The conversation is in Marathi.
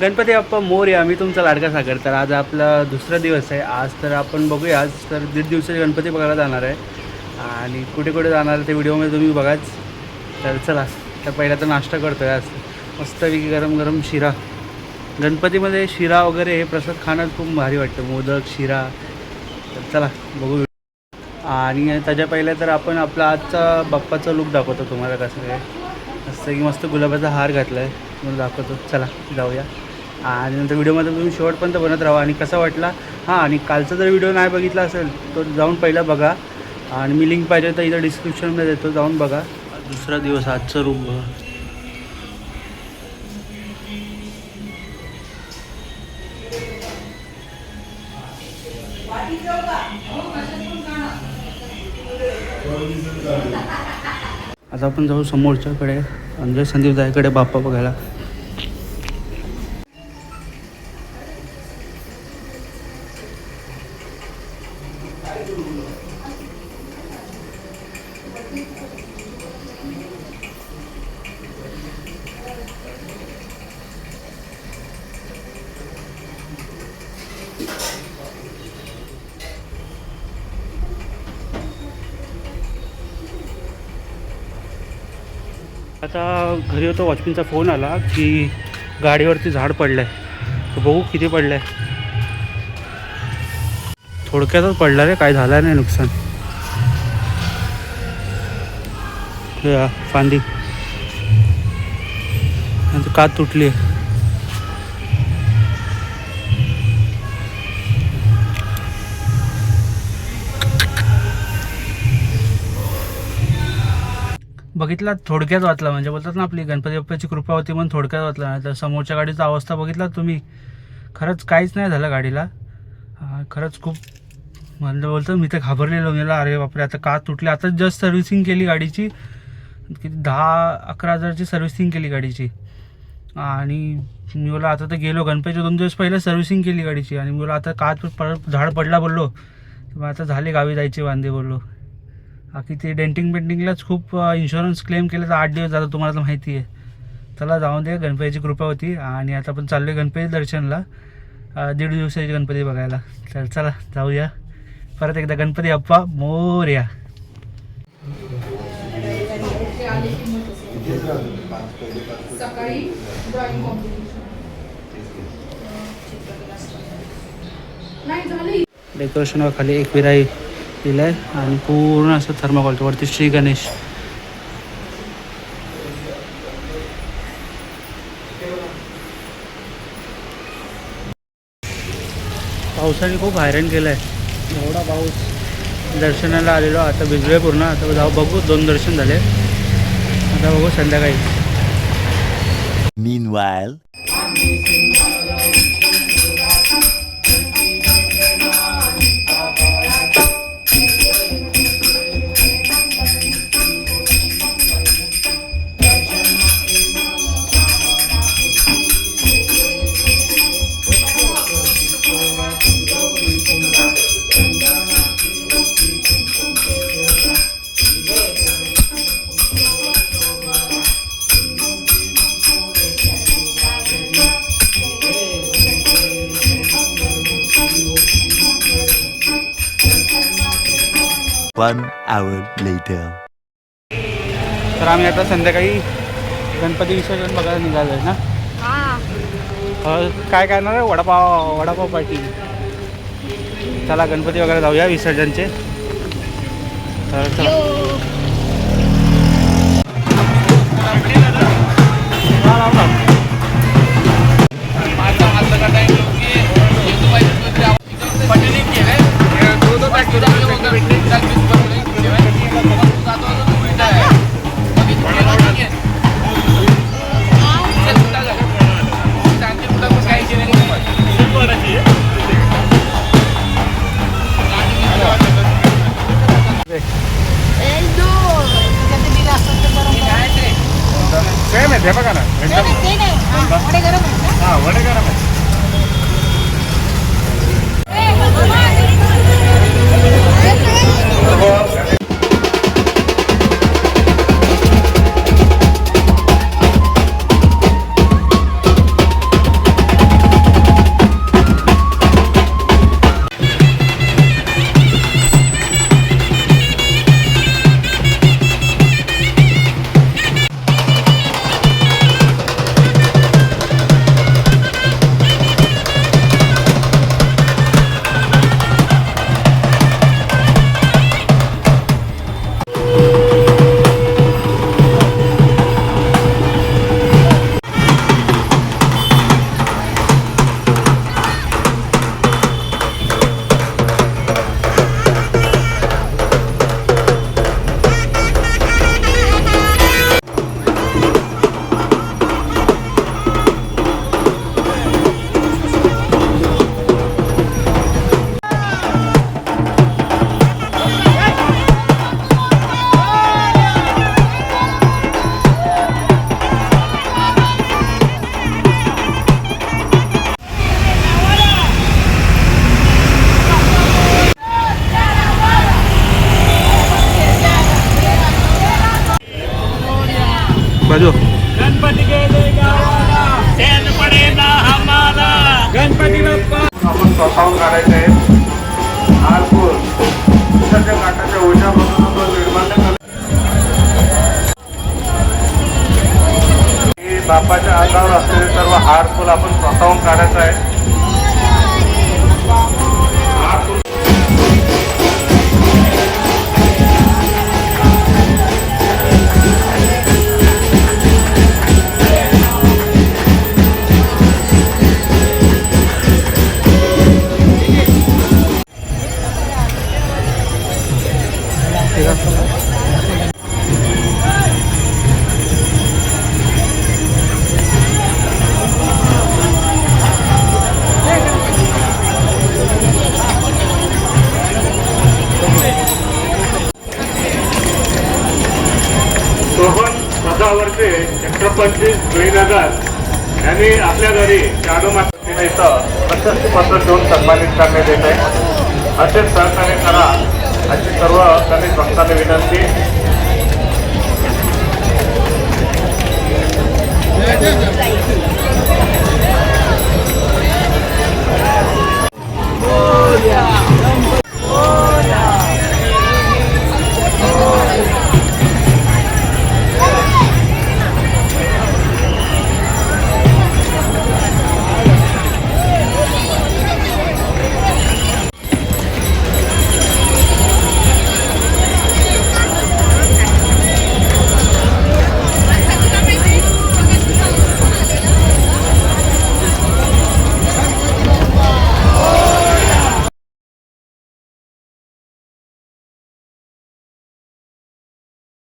गणपती बाप्पा मोर्या मी तुमचा लाडका सागर. तर आज आपला दुसरा दिवस आहे. आज तर आपण बघूया. आज तर दीड दिवसाचे गणपती बघायला जाणार आहे. आणि कुठे कुठे जाणार आहे ते व्हिडिओमध्ये तुम्ही बघाच. तर चला तर पहिला तर नाश्ता करतो आहे आज. मस्तपैकी गरम गरम शिरा. गणपतीमध्ये शिरा वगैरे हे प्रसाद खाणं खूप भारी वाटतं. मोदक शिरा. तर चला बघू. आणि त्याच्या पहिल्या तर आपण आपला आजचा बाप्पाचा लुक दाखवतो तुम्हाला कसं काय असं की मस्त गुलाबाचा हार घातला आहे म्हणून दाखवतो. चला जाऊया. आणि नंतर व्हिडिओमध्ये तुम्ही शेवटपर्यंत बनत राहा. आणि कसा वाटला? हां आणि कालचा जर व्हिडिओ नाही बघितला असेल तो जाऊन पहिला बघा. आणि मी लिंक पाहिजे तर इथं डिस्क्रिप्शनमध्ये देतो जाऊन बघा. दुसरा दिवस आजचा रूम बघा. आता आपण जाऊ समोरच्याकडे अंजय संदीप दायकडे बाप्पा बघायला. आता घरी होतो वॉचमनचा फोन आला की गाडीवरती झाड पडलं आहे तर बघू किती पडलं आहे थोडक्यातच पडलं रे काय झालं नाही नुकसान. फांदी. आणि कात तुटली आहे बघितला थोडक्यात वाचला. म्हणजे बोलतात ना आपली गणपती बाप्पाची कृपा होती म्हणून थोडक्यात वाचला. नाही तर समोरच्या गाडीचा अवस्था बघितला तुम्ही. खरंच काहीच नाही झालं गाडीला. खरंच खूप म्हणलं बोलतो मी तर घाबरलेलो. मी अरे बापरे आता का तुटली? आता जस्ट सर्व्हिसिंग केली गाडीची. किती दहा अकरा हजारची सर्व्हिसिंग केली गाडीची. आणि मी बोला आता तर गेलो. गणपतीच्या दोन दिवस पहिले सर्व्हिसिंग केली गाडीची. आणि मी बोला आता का परत झाड पडला बोललो. मग आता झाले गावी जायचे वांदे बोललो. बाकी ते डेंटिंग पेंटिंगलाच खूप इन्शुरन्स क्लेम केलं तर आठ दिवस जातं तुम्हाला तर माहिती आहे. चला जाऊन दे गणपतीची कृपा होती आणि आता आपण चाललो आहे गणपती दर्शनला. दीड दिवसाची गणपती बघायला. तर चला जाऊया. परत एकदा गणपती बाप्पा मोर्या. डेकोरेशन खाली एक विराई. दिलं आहे आणि पूर्ण असं थर्माकॉलचं वरती श्री गणेश. पावसाने खूप हैराण केलं आहे एवढा पाऊस. दर्शनाला आलेलो आता भिजलोय पूर्ण. आता जाऊ बघू दोन दर्शन झाले. आता बघू संध्याकाळी. Meanwhile, one hour later. तर आम्ही आता संध्याकाळी गणपती विसर्जन बघायला निघालो आहे ना काय काय ना वडापाव वडापाव पार्टी चला गणपती वगैरे जाऊया विसर्जनचे. तर चला. हा, लाव ना. सेम आहे ते बघा ना. एकदम हा वडे गरम आहे बाजू गणपती ना हमारा गणपती आपण स्वतःहून काढायचे आहेत हारपूर. उसाच्या काटाच्या ओझ्यापासून तो निर्माल्य कर- बापाच्या अंगावर असलेले सर्व हारफुल आपण स्वतःहून काढायचं आहे. सोहन सदावर्ते चक्रपंची जुईनगर. यांनी आपल्या घरी शाडू मातीने प्रशस्ती पत्र देऊन सन्मानित करण्यात येत. आहे असेच सहकार्य करा. अशी सर्व कमी भक्तांना विनंती